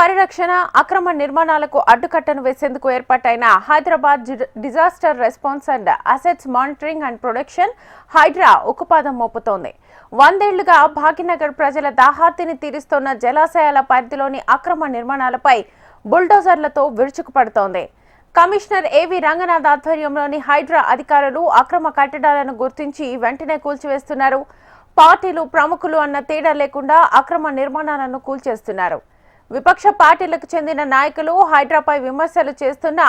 పరిరక్షణ అక్రమ నిర్మాణాలకు అడ్డుకట్టను వేసేందుకు ఏర్పాటైన Hyderabad disaster response and assets monitoring and production Hydraa ఉక్కుపాదం మోపుతోంది. వందేళ్ళుగా భాగ్యనగర్ ప్రజల దాహార్తిని తీరుస్తున్న జలాశయాల పరిధిలోని అక్రమ నిర్మాణాలపై బుల్డోజర్లతో విరుచుకుపడుతోంది. కమిషనర్ ఏవి రంగనాథ్ ఆధ్వర్యంలోని హైడ్రా అధికారులు అక్రమ కట్టడాలను గుర్తించి వెంటనే కూల్చివేస్తున్నారు. పార్టీలు ప్రముఖులు అన్న తేడా లేకుండా అక్రమ నిర్మాణాలను కూల్చేస్తున్నారు. విపక్ష పార్టీలకు చెందిన నాయకులు హైడ్రాపై విమర్శలు చేస్తున్నా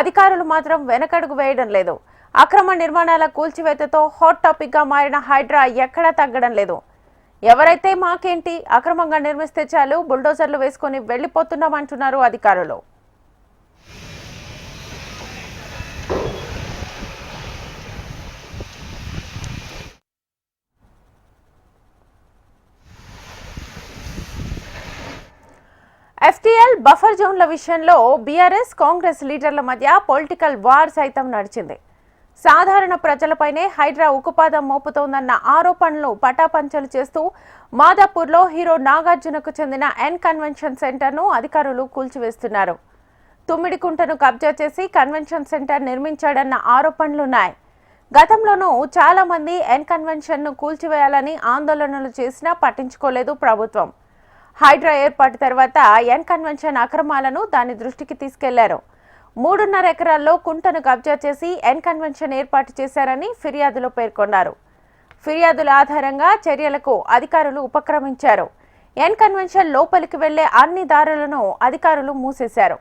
అధికారులు మాత్రం వెనకడుగు వేయడం లేదు. అక్రమ నిర్మాణాల కూల్చివేతతో హాట్ టాపిక్గా మారిన హైడ్రా ఎక్కడా తగ్గడం లేదు. ఎవరైతే మాకేంటి అక్రమంగా నిర్మిస్తే చాలు బుల్డోజర్లు వేసుకొని వెళ్ళిపోతున్నామంటున్నారు అధికారులు. ఎఫ్టీఎల్ బఫర్ జోన్ల విషయంలో బీఆర్ఎస్ కాంగ్రెస్ లీడర్ల మధ్య పొలిటికల్ వార్ సైతం నడిచింది. సాధారణ ప్రజలపైనే హైడ్రా ఉక్కుపాదం మోపుతోందన్న ఆరోపణలు పటాపంచలు చేస్తూ మాదాపూర్లో హీరో నాగార్జునకు చెందిన ఎన్ కన్వెన్షన్ సెంటర్ను అధికారులు కూల్చివేస్తున్నారు. తుమ్మిడికుంటను కబ్జా చేసి కన్వెన్షన్ సెంటర్ నిర్మించాడన్న ఆరోపణలున్నాయి. గతంలోనూ చాలామంది ఎన్ కన్వెన్షన్ను కూల్చివేయాలని ఆందోళనలు చేసినా పట్టించుకోలేదు ప్రభుత్వం. హైడ్రా ఏర్పాటు తర్వాత ఎన్ కన్వెన్షన్ అక్రమాలను దాని దృష్టికి తీసుకెళ్ళారు. మూడున్నర ఎకరాల్లో కుంటను కబ్జా చేసి ఎన్ కన్వెన్షన్ ఏర్పాటు చేశారని ఫిర్యాదులో పేర్కొన్నారు. ఫిర్యాదుల ఆధారంగా చర్యలకు అధికారులు ఉపక్రమించారు. ఎన్ కన్వెన్షన్ లోపలికి వెళ్ళే అన్ని దారులను అధికారులు మూసేశారు.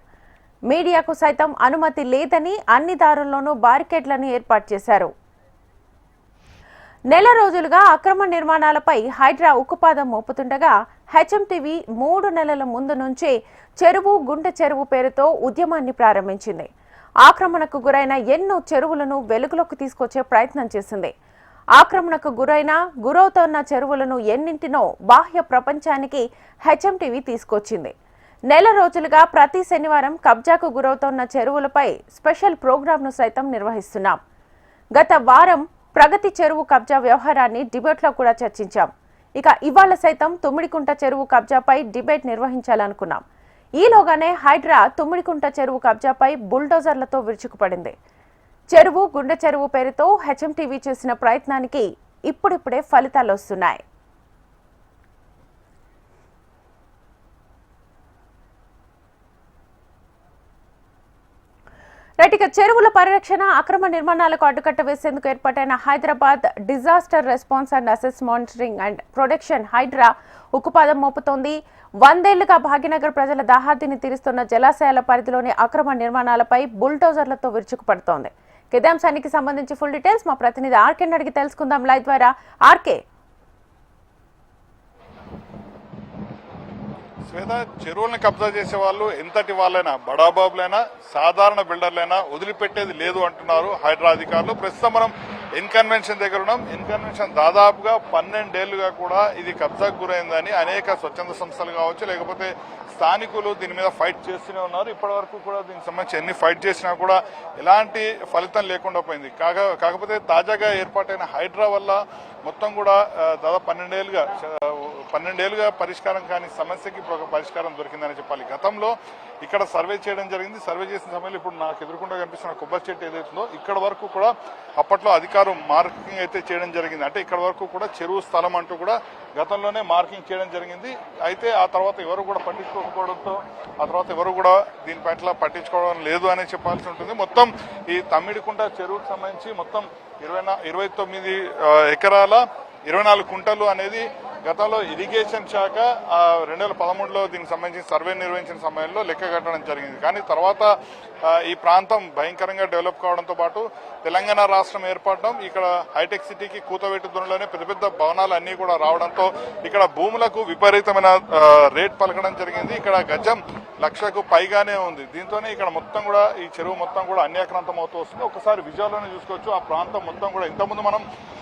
మీడియాకు సైతం అనుమతి లేదని అన్ని దారుల్లోనూ బారికేడ్లను ఏర్పాటు చేశారు. నెల రోజులుగా అక్రమ నిర్మాణాలపై హైడ్రా ఉక్కుపాదం మోపుతుండగా హెచ్ఎంటీవీ మూడు నెలల ముందు నుంచే చెరువు గుండె చెరువు పేరుతో ఉద్యమాన్ని ప్రారంభించింది. ఆక్రమణకు గురైన ఎన్నో చెరువులను వెలుగులోకి తీసుకొచ్చే ప్రయత్నం చేసింది. ఆక్రమణకు గురైన గురవుతోన్న చెరువులను ఎన్నింటినో బాహ్య ప్రపంచానికి హెచ్ఎంటీవీ తీసుకొచ్చింది. నెల రోజులుగా ప్రతి శనివారం కబ్జాకు గురవుతోన్న చెరువులపై స్పెషల్ ప్రోగ్రాంను సైతం నిర్వహిస్తున్నాం. గత వారం ప్రగతి చెరువు కబ్జా వ్యవహారాన్ని డిబేట్లో కూడా చర్చించాం. ఇక ఇవాళ సైతం తుమ్మిడికుంట చెరువు కబ్జాపై డిబేట్ నిర్వహించాలనుకున్నాం. ఈలోగానే హైడ్రా తుమ్మిడికుంట చెరువు కబ్జాపై బుల్డోజర్లతో విరుచుకుపడింది. చెరువు గుండె చెరువు పేరుతో హెచ్ఎంటీవీ చేసిన ప్రయత్నానికి ఇప్పుడిప్పుడే ఫలితాలు వస్తున్నాయి. రైట్ ఇక చెరువుల పరిరక్షణ అక్రమ నిర్మాణాలకు అడ్డుకట్ట వేసేందుకు ఏర్పాటైన హైదరాబాద్ డిజాస్టర్ రెస్పాన్స్ అండ్ అసెస్ మానిటరింగ్ అండ్ ప్రొడక్షన్ హైడ్రా ఉక్కుపాదం మోపుతోంది. వందేళ్ళుగా భాగ్యనగర్ ప్రజల దాహార్తిని తీరుస్తున్న జలాశయాల పరిధిలోని అక్రమ నిర్మాణాలపై బుల్డోజర్లతో విరుచుకుపడుతోంది కిదాంశానికి సంబంధించి ఫుల్ డీటెయిల్స్ మా ప్రతినిధి ఆర్కే అడిగి తెలుసుకుందాం. లైవ్ ద్వారా ఆర్కే శ్వేత చెరువుల్ని కబ్జా చేసే వాళ్ళు ఎంతటి వాళ్ళైనా బడాబాబులైనా సాధారణ బిల్డర్లైనా వదిలిపెట్టేది లేదు అంటున్నారు హైడ్రా అధికారులు. ప్రస్తుతం మనం ఇన్కన్వెన్షన్ దగ్గర ఉన్నాం. ఇన్కన్వెన్షన్ దాదాపుగా పన్నెండేళ్ళుగా కూడా ఇది కబ్జాకు గురైందని అనేక స్వచ్ఛంద సంస్థలు కావచ్చు లేకపోతే స్థానికులు దీని మీద ఫైట్ చేస్తూనే ఉన్నారు. ఇప్పటి వరకు కూడా దీనికి సంబంధించి ఎన్ని ఫైట్ చేసినా కూడా ఎలాంటి ఫలితం లేకుండా పోయింది. కాగా కాకపోతే తాజాగా ఏర్పాటైన హైడ్రా వల్ల మొత్తం కూడా దాదాపు పన్నెండేళ్ళుగా పన్నెండేళ్ళుగా పరిష్కారం కాని సమస్యకి ఇప్పుడు ఒక పరిష్కారం దొరికిందని చెప్పాలి. గతంలో ఇక్కడ సర్వే చేయడం జరిగింది. సర్వే చేసిన సమయంలో ఇప్పుడు నాకు ఎదురుకుండా కనిపిస్తున్న కొబ్బరి చెట్టు ఏదైతుందో ఇక్కడ వరకు కూడా అప్పట్లో అధికారం మార్కింగ్ అయితే చేయడం జరిగింది. అంటే ఇక్కడ వరకు కూడా చెరువు స్థలం అంటూ కూడా గతంలోనే మార్కింగ్ చేయడం జరిగింది. అయితే ఆ తర్వాత ఎవరు కూడా పట్టించుకోకపోవడంతో ఆ తర్వాత ఎవరు కూడా దీని పట్ల పట్టించుకోవడం లేదు అని చెప్పాల్సి ఉంటుంది. మొత్తం ఈ తమ్మిడికుంట చెరువుకు సంబంధించి మొత్తం ఇరవై ఇరవై తొమ్మిది ఎకరాల ఇరవై నాలుగు కుంటలు అనేది గతంలో ఇరిగేషన్ శాఖ రెండు వేల పదమూడులో దీనికి సంబంధించి సర్వే నిర్వహించిన సమయంలో లెక్క కట్టడం జరిగింది. కానీ తర్వాత ఈ ప్రాంతం భయంకరంగా డెవలప్ కావడంతో పాటు తెలంగాణ రాష్ట్రం ఏర్పడడం ఇక్కడ హైటెక్ సిటీకి కూతవేటు దూరంలోనే పెద్ద పెద్ద భవనాలు అన్నీ కూడా రావడంతో ఇక్కడ భూములకు విపరీతమైన రేట్ పలకడం జరిగింది. ఇక్కడ గజం లక్షకు పైగానే ఉంది. దీంతోనే ఇక్కడ మొత్తం కూడా ఈ చెరువు మొత్తం కూడా అన్యాక్రాంతం అవుతూ వస్తుంది. ఒకసారి విజువల్లోనే చూసుకోవచ్చు. ఆ ప్రాంతం మొత్తం కూడా ఇంతకుముందు మనం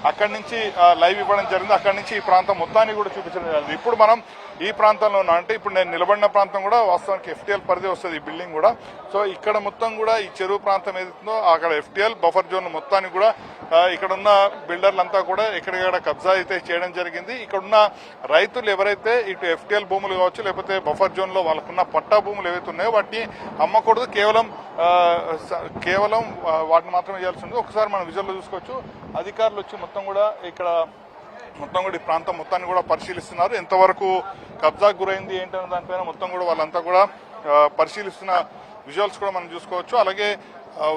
అక్కడి నుంచి లైవ్ ఇవ్వడం జరిగింది. అక్కడి నుంచి ఈ ప్రాంతం మొత్తాన్ని మొత్తాన్ని కూడా చూపించడం జరిగింది. ఇప్పుడు మనం ఈ ప్రాంతంలో ఉన్నాం. అంటే ఇప్పుడు నేను నిలబడిన ప్రాంతం కూడా వాస్తవానికి ఎఫ్టీఎల్ పరిధి వస్తుంది ఈ బిల్డింగ్ కూడా. సో ఇక్కడ మొత్తం కూడా ఈ చెరువు ప్రాంతం ఏదైతుందో అక్కడ ఎఫ్టీఎల్ బఫర్ జోన్ మొత్తాన్ని కూడా ఇక్కడ ఉన్న బిల్డర్లంతా కూడా ఎక్కడికక్కడ కబ్జా అయితే చేయడం జరిగింది. ఇక్కడ ఉన్న రైతులు ఎవరైతే ఇటు ఎఫ్టీఎల్ భూములు కావచ్చు లేకపోతే బఫర్ జోన్లో వాళ్ళకున్న పట్టా భూములు ఏవైతే ఉన్నాయో వాటిని అమ్మకూడదు. కేవలం కేవలం వాటిని మాత్రమే చేయాల్సి ఉంది ఒకసారి మనం విజువల్లో చూసుకోవచ్చు. అధికారులు వచ్చి మొత్తం కూడా ఇక్కడ మొత్తం కూడా ఈ ప్రాంతం మొత్తాన్ని కూడా పరిశీలిస్తున్నారు. ఎంతవరకు కబ్జాకు గురైంది ఏంటనే దానిపైన మొత్తం కూడా వాళ్ళంతా కూడా పరిశీలిస్తున్న విజువల్స్ కూడా మనం చూసుకోవచ్చు. అలాగే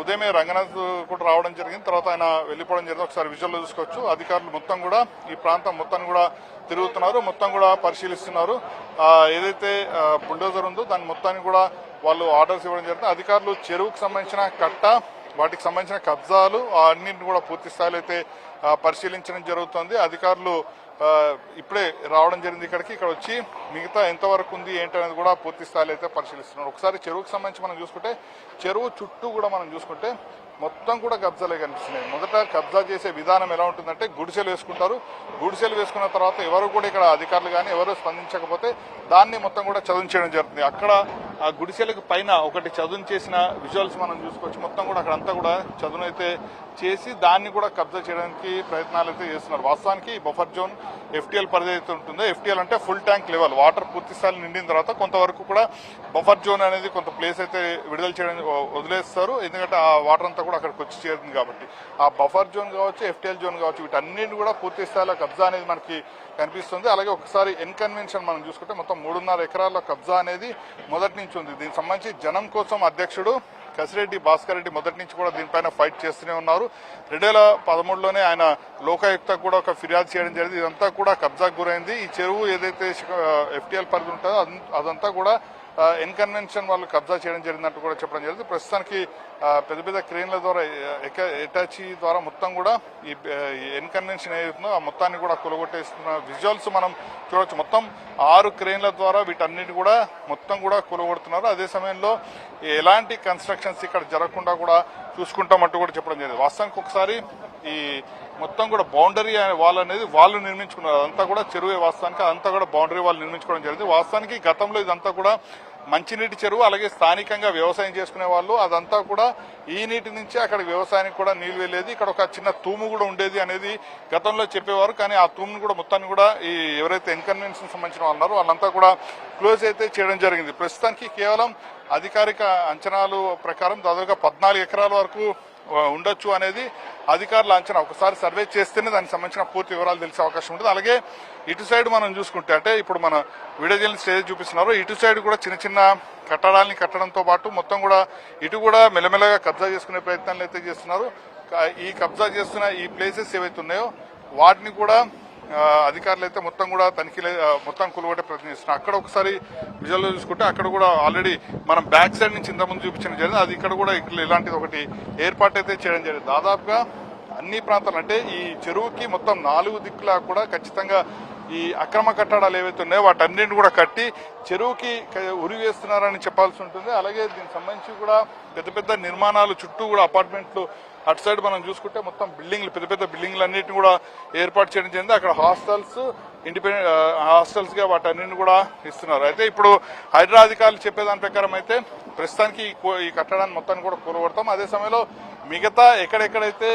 ఉదయమే రంగనాథ్ కూడా రావడం జరిగింది. తర్వాత ఆయన వెళ్ళిపోవడం జరిగింది. ఒకసారి విజువల్లో చూసుకోవచ్చు. అధికారులు మొత్తం కూడా ఈ ప్రాంతం మొత్తాన్ని కూడా తిరుగుతున్నారు. మొత్తం కూడా పరిశీలిస్తున్నారు. ఏదైతే బుల్డోజర్ ఉందో దాని మొత్తాన్ని కూడా వాళ్ళు ఆర్డర్స్ ఇవ్వడం జరిగింది. అధికారులు చెరువుకు సంబంధించిన కట్ట వాటికి సంబంధించిన కబ్జాలు అన్నింటిని కూడా పూర్తి స్థాయిలో అయితే పరిశీలించడం జరుగుతుంది. అధికారులు ఇప్పుడే రావడం జరిగింది ఇక్కడికి. ఇక్కడ వచ్చి మిగతా ఎంతవరకు ఉంది ఏంటనేది కూడా పూర్తి స్థాయిలో అయితే పరిశీలిస్తున్నారు. ఒకసారి చెరువుకి సంబంధించి మనం చూసుకుంటే చెరువు చుట్టూ కూడా మనం చూసుకుంటే మొత్తం కూడా కబ్జాలే కనిపిస్తున్నాయి. మొదట కబ్జా చేసే విధానం ఎలా ఉంటుందంటే గుడిసెలు వేసుకుంటారు. గుడిసెలు వేసుకున్న తర్వాత ఎవరు కూడా ఇక్కడ అధికారులు కానీ ఎవరు స్పందించకపోతే దాన్ని మొత్తం కూడా చదువు చేయడం జరుగుతుంది. అక్కడ ఆ గుడిసెలకు పైన ఒకటి చదును చేసిన విజువల్స్ మనం చూసుకోవచ్చు. మొత్తం కూడా అక్కడంతా కూడా చదును అయితే చేసి దాన్ని కూడా కబ్జా చేయడానికి ప్రయత్నాలు అయితే చేస్తున్నారు. వాస్తవానికి బఫర్ జోన్ ఎఫ్టీఎల్ పరిధి అయితే ఉంటుందో ఎఫ్టీఎల్ అంటే ఫుల్ ట్యాంక్ లెవెల్. వాటర్ పూర్తిస్థాయి నిండిన తర్వాత కొంతవరకు కూడా బఫర్ జోన్ అనేది కొంత ప్లేస్ అయితే విడుదల చేయడం వదిలేస్తారు. ఎందుకంటే ఆ వాటర్ అంతా కూడా అక్కడికి వచ్చి చేరుతుంది కాబట్టి. ఆ బఫర్ జోన్ కావచ్చు ఎఫ్టీఎల్ జోన్ కావచ్చు వీటన్నింటిని కూడా పూర్తి స్థాయిలో కబ్జా అనేది మనకి కనిపిస్తుంది. అలాగే ఒకసారి ఎన్కన్వెన్షన్ మనం చూసుకుంటే మొత్తం మూడున్నర ఎకరాల కబ్జా అనేది మొదటి నుంచి ఉంది. దీనికి సంబంధించి జనం కోసం అధ్యక్షుడు కసిరెడ్డి భాస్కర్ రెడ్డి మొదటి నుంచి కూడా దీనిపైన ఫైట్ చేస్తూనే ఉన్నారు. రెండు వేల పదమూడులోనే ఆయన లోకాయుక్తకు కూడా ఒక ఫిర్యాదు చేయడం జరిగింది. ఇదంతా కూడా కబ్జాకు గురైంది. ఈ చెరువు ఏదైతే ఎఫ్టీఎల్ పరిధి ఉంటుందో అదంతా కూడా ఎన్కన్వెన్షన్ వాళ్ళు కబ్జా చేయడం జరిగినట్టు కూడా చెప్పడం జరిగింది. ప్రస్తుతానికి పెద్ద పెద్ద క్రేన్ల ద్వారా ఎటాచీ ద్వారా మొత్తం కూడా ఈ ఎన్కన్వెన్షన్ ఏదైతుందో ఆ మొత్తాన్ని కూడా కొలగొట్టేస్తున్న విజువల్స్ మనం చూడవచ్చు మొత్తం ఆరు క్రేన్ల ద్వారా వీటన్నిటి కూడా మొత్తం కూడా కొలగొడుతున్నారు. అదే సమయంలో ఎలాంటి కన్స్ట్రక్షన్స్ ఇక్కడ జరగకుండా కూడా చూసుకుంటామంటూ కూడా చెప్పడం జరిగింది. వాస్తవానికి ఒకసారి ఈ మొత్తం కూడా బౌండరీ వాల్ అనేది వాళ్ళు నిర్మించుకున్నారు. అదంతా కూడా చెరువే వాస్తవానికి అదంతా కూడా బౌండరీ వాళ్ళు నిర్మించుకోవడం జరిగింది. వాస్తవానికి గతంలో ఇదంతా కూడా మంచినీటి చెరువు అలాగే స్థానికంగా వ్యవసాయం చేసుకునే వాళ్ళు అదంతా కూడా ఈ నీటి నుంచి అక్కడ వ్యవసాయానికి కూడా నీళ్ళు వెళ్ళేది. ఇక్కడ ఒక చిన్న తూము కూడా ఉండేది అనేది గతంలో చెప్పేవారు కానీ ఆ తూమును కూడా మొత్తాన్ని కూడా ఈ ఎవరైతే ఇన్కన్వీనియన్స్ సంబంధించిన వాళ్ళన్నారో వాళ్ళంతా కూడా క్లోజ్ అయితే చేయడం జరిగింది. ప్రస్తుతానికి కేవలం అధికారిక అంచనాలు ప్రకారం దాదాపుగా పద్నాలుగు ఎకరాల వరకు ఉండొచ్చు అనేది అధికారుల అంచనా. ఒకసారి సర్వే చేస్తేనే దానికి సంబంధించిన పూర్తి వివరాలు తెలిసే అవకాశం ఉంటుంది. అలాగే ఇటు సైడ్ మనం చూసుకుంటే అంటే ఇప్పుడు మన వీడియో స్టేజ్ చూపిస్తున్నారు. ఇటు సైడ్ కూడా చిన్న చిన్న కట్టడాలని కట్టడంతో పాటు మొత్తం కూడా ఇటు కూడా మెల్లమెల్లగా కబ్జా చేసుకునే ప్రయత్నాలు అయితే చేస్తున్నారు. ఈ కబ్జా చేస్తున్న ఈ ప్లేసెస్ ఏవైతే ఉన్నాయో వాటిని కూడా అధికారులు అయితే మొత్తం కూడా తనిఖీలు మొత్తం కొలుగొట్టే ప్రయత్నం చేస్తున్నారు. అక్కడ ఒకసారి విజువల్ చూసుకుంటే అక్కడ కూడా ఆల్రెడీ మనం బ్యాక్ సైడ్ నుంచి ఇంతకుముందు చూపించడం జరిగింది. అది ఇక్కడ కూడా ఇలాంటిది ఒకటి ఏర్పాటు అయితే చేయడం జరిగింది. దాదాపుగా అన్ని ప్రాంతాలు అంటే ఈ చెరువుకి మొత్తం నాలుగు దిక్కులా కూడా ఖచ్చితంగా ఈ అక్రమ కట్టడాలు ఏవైతే ఉన్నాయో వాటన్నింటిని కూడా కట్టి చెరువుకి క- ఉరి వేస్తున్నారని చెప్పాల్సి ఉంటుంది. అలాగే దీనికి సంబంధించి కూడా పెద్ద పెద్ద నిర్మాణాలు చుట్టూ కూడా అపార్ట్మెంట్లు అటు సైడ్ మనం చూసుకుంటే మొత్తం బిల్డింగ్లు పెద్ద పెద్ద బిల్డింగ్లు అన్నిటిని కూడా ఏర్పాటు చేయడం జరిగింది. అక్కడ హాస్టల్స్ ఇండిపెండెంట్ హాస్టల్స్గా వాటన్నిటిని కూడా ఇస్తున్నారు. అయితే ఇప్పుడు హైదరాబాద్ అధికారులు చెప్పేదాని ప్రకారం అయితే ప్రస్తుతానికి ఈ కట్టడాన్ని మొత్తాన్ని కూడా కూరగొడతాం అదే సమయంలో మిగతా ఎక్కడెక్కడైతే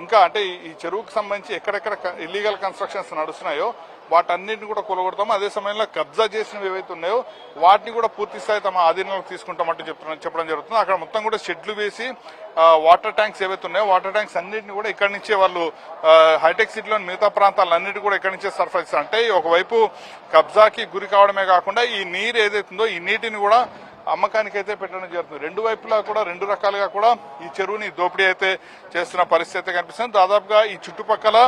ఇంకా అంటే ఈ- ఈ చెరువుకు సంబంధించి ఎక్కడెక్కడ ఇల్లీగల్ కన్స్ట్రక్షన్స్ నడుస్తున్నాయో వాటన్నిటిని కూడా కూలగొడతాం అదే సమయంలో కబ్జా చేసినవి ఏవైతే ఉన్నాయో వాటిని కూడా పూర్తి స్థాయి తమ ఆధీనంలోకి తీసుకుంటామంటూ చెప్తున్న చెప్పడం జరుగుతుంది. అక్కడ మొత్తం కూడా షెడ్లు వేసి వాటర్ ట్యాంక్స్ ఏవైతే ఉన్నాయో వాటర్ ట్యాంక్స్ అన్నింటిని కూడా ఇక్కడి నుంచే వాళ్ళు హైటెక్ సిటీలోని మిగతా ప్రాంతాలన్నిటి కూడా ఇక్కడి నుంచే సరఫరా చేస్తారు. అంటే ఒకవైపు కబ్జాకి గురి కావడమే కాకుండా ఈ నీరు ఏదైతుందో ఈ నీటిని కూడా అమ్మకానికి అయితే పెట్టడం జరుగుతుంది. రెండు వైపులా కూడా రెండు రకాలుగా కూడా ఈ చెరువుని దోపిడీ అయితే చేస్తున్న పరిస్థితి అయితే కనిపిస్తుంది. దాదాపుగా ఈ చుట్టుపక్కల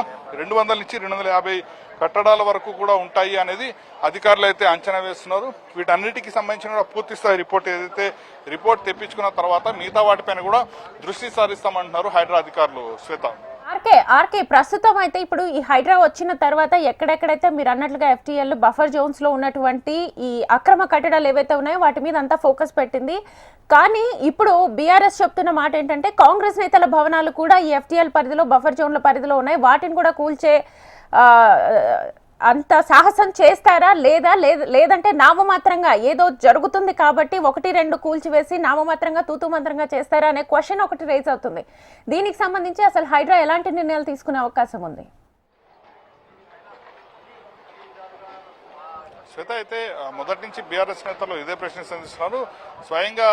రెండు వందల నుంచి రెండు వందల యాభై కట్టడాల వరకు కూడా ఉంటాయి అనేది అధికారులు అయితే అంచనా వేస్తున్నారు. వీటన్నిటికీ సంబంధించిన పూర్తి స్థాయి రిపోర్ట్ ఏదైతే రిపోర్ట్ తెప్పించుకున్న తర్వాత మిగతా వాటిపైన కూడా దృష్టి సారిస్తామంటున్నారు హైడ్రా అధికారులు శ్వేత. ఆర్కే ఆర్కే ప్రస్తుతం అయితే ఇప్పుడు ఈ హైడ్రా వచ్చిన తర్వాత ఎక్కడెక్కడైతే మీరు అన్నట్లుగా ఎఫ్టీఎల్ బఫర్ జోన్స్లో ఉన్నటువంటి ఈ అక్రమ కట్టడాలు ఏవైతే ఉన్నాయో వాటి మీద అంతా ఫోకస్ పెట్టింది. కానీ ఇప్పుడు బీఆర్ఎస్ చెప్తున్న మాట ఏంటంటే కాంగ్రెస్ నేతల భవనాలు కూడా ఈ ఎఫ్టీఎల్ పరిధిలో బఫర్ జోన్ల పరిధిలో ఉన్నాయి. వాటిని కూడా కూల్చే అంత సాహసం చేస్తారా? లేదా లేద- లేదంటే నామమాత్రంగా ఏదో జరుగుతుంది కాబట్టి ఒకటి రెండు కూల్చివేసి నామమాత్రంగా తూతుమంత్రంగా చేస్తారా? అనే క్వశ్చన్ ఒకటి రేజ్ అవుతుంది. దీనికి సంబంధించి అసలు హైడ్రా ఎలాంటి నిర్ణయాలు తీసుకునే అవకాశం ఉంది? శ్వేత అయితే మొదటి నుంచి బీఆర్ఎస్ నేతలు ఇదే ప్రశ్న సంధిస్తున్నారు. స్వయంగా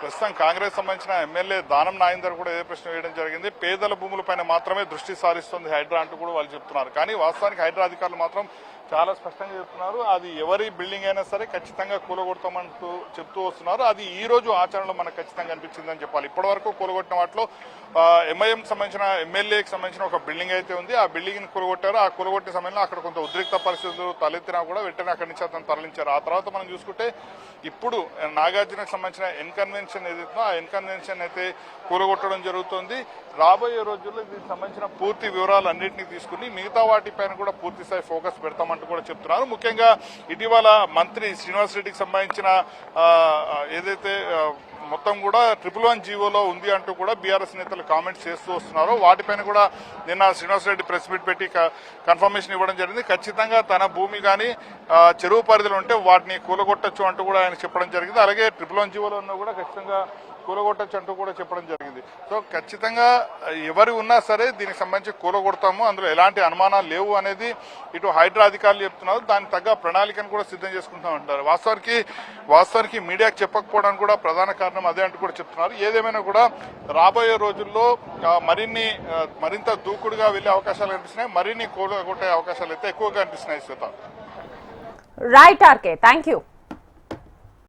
ప్రస్తుతం కాంగ్రెస్ సంబంధించిన ఎమ్మెల్యే దానం నాయందర్ కూడా ఇదే ప్రశ్న వేయడం జరిగింది. పేదల భూములపైన మాత్రమే దృష్టి సారిస్తుంది హైడ్రా అంటూ కూడా వాళ్ళు చెప్తున్నారు. కానీ వాస్తవానికి హైడ్రా అధికారులు మాత్రం చాలా స్పష్టంగా చెప్తున్నారు. అది ఎవరి బిల్డింగ్ అయినా సరే ఖచ్చితంగా కూలగొడతామంటూ చెప్తూ వస్తున్నారు. అది ఈ రోజు ఆచరణలో మనకు ఖచ్చితంగా అనిపించిందని చెప్పాలి. ఇప్పటివరకు కూలగొట్టిన వాటిలో ఎంఐఎం సంబంధించిన ఎమ్మెల్యేకి సంబంధించిన ఒక బిల్డింగ్ అయితే ఉంది. ఆ బిల్డింగ్ని కూలగొట్టారు. ఆ కూలగొట్టిన సమయంలో అక్కడ కొంత ఉద్రిక్త పరిస్థితులు తలెత్తినా కూడా వెంటనే అక్కడి నుంచి అతను తరలించారు. ఆ తర్వాత మనం చూసుకుంటే ఇప్పుడు నాగార్జునకు సంబంధించిన ఎన్కన్వెన్షన్ ఏదైతుందో ఆ ఎన్కన్వెన్షన్ అయితే కూలగొట్టడం జరుగుతుంది. రాబోయే రోజుల్లో దీనికి సంబంధించిన పూర్తి వివరాలు అన్నింటినీ తీసుకుని మిగతా వాటిపైన కూడా పూర్తి స్థాయి ఫోకస్ చేస్తామంటూ కూడా చెప్తున్నారు. ముఖ్యంగా ఇటీవల మంత్రి శ్రీనివాస్ రెడ్డికి సంబంధించిన ఏదైతే మొత్తం కూడా ట్రిపుల్ వన్ జీవోలో ఉంది అంటూ కూడా బీఆర్ఎస్ నేతలు కామెంట్స్ చేస్తూ వస్తున్నారు. వాటిపైన కూడా నిన్న శ్రీనివాస్ రెడ్డి ప్రెస్ మీట్ పెట్టి క- కన్ఫర్మేషన్ ఇవ్వడం జరిగింది. ఖచ్చితంగా తన భూమి కానీ చెరువు పరిధిలో ఉంటే వాటిని కూలగొట్టచ్చు అంటూ కూడా ఆయన చెప్పడం జరిగింది. అలాగే ట్రిపుల్ వన్ జీవోలో ఉన్నా కూడా ఖచ్చితంగా కూలగొట్టచ్చు అంటూ కూడా చెప్పడం జరిగింది. సో ఖచ్చితంగా ఎవరు ఉన్నా సరే దీనికి సంబంధించి కూలగొడతాము. అందులో ఎలాంటి అనుమానాలు లేవు అనేది ఇటు హైడ్రా అధికారులు చెప్తున్నారు. దానికి తగ్గ ప్రణాళికను కూడా సిద్ధం చేసుకుంటామంటారు వాస్తవానికి వాస్తవానికి మీడియాకు చెప్పకపోవడానికి కూడా ప్రధాన కారణం అదే అంటూ కూడా చెప్తున్నారు. ఏదేమైనా కూడా రాబోయే రోజుల్లో మరిన్ని మరింత దూకుడుగా వెళ్ళే అవకాశాలు కనిపిస్తున్నాయి. మరిన్ని కూలగొట్టే అవకాశాలు అయితే ఎక్కువగా కనిపిస్తున్నాయి Shweta. Right RK thank you